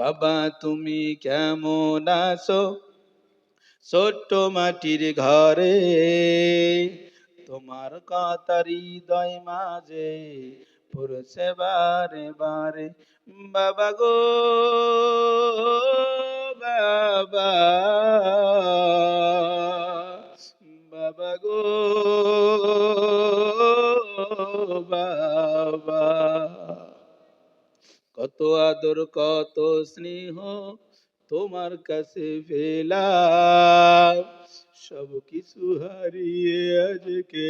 বাবা, তুমি কেমন আছো? ছোট্ট মাটির ঘরে, তোমার কথা হৃদয় মাঝে পড়ছে বারে বারে বাবা গো, বাবা বাবা গো, বাবা। কত আদর, কত স্নেহ তোমার কাছে পেলাম। সব কিছু হারিয়ে আজকে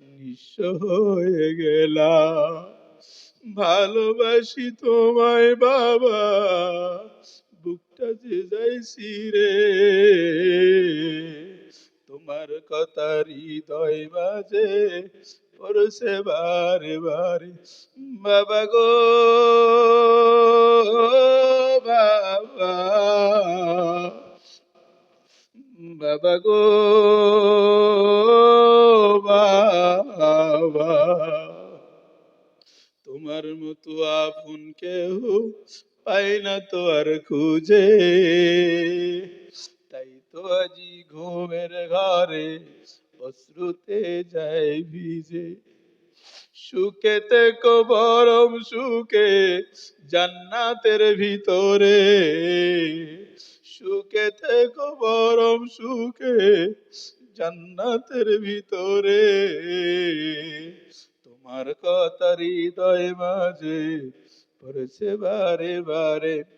নিঃস্ব হয়ে গেলাম। ভালোবাসি তোমায় বাবা, বুকটা যে যাইছি রে তোমার কথা হৃদয় মাঝে পড়ছে বারে বারে বাবা গো বাবা বাবা গো বাবা তোমার মতো আপন কেউ পাই না তো আর খুঁজে তাই তো আজি ঘুমের ঘরে অশ্রুতে যায় ভিজে। সুখেতে কো বরম সুখে জান্নাতের ভিতরে। সুখেতে কো বরম সুখে জান্নাতের ভিতরে। তোমার কথা হৃদয় মাঝে পড়ছে বারে বারে।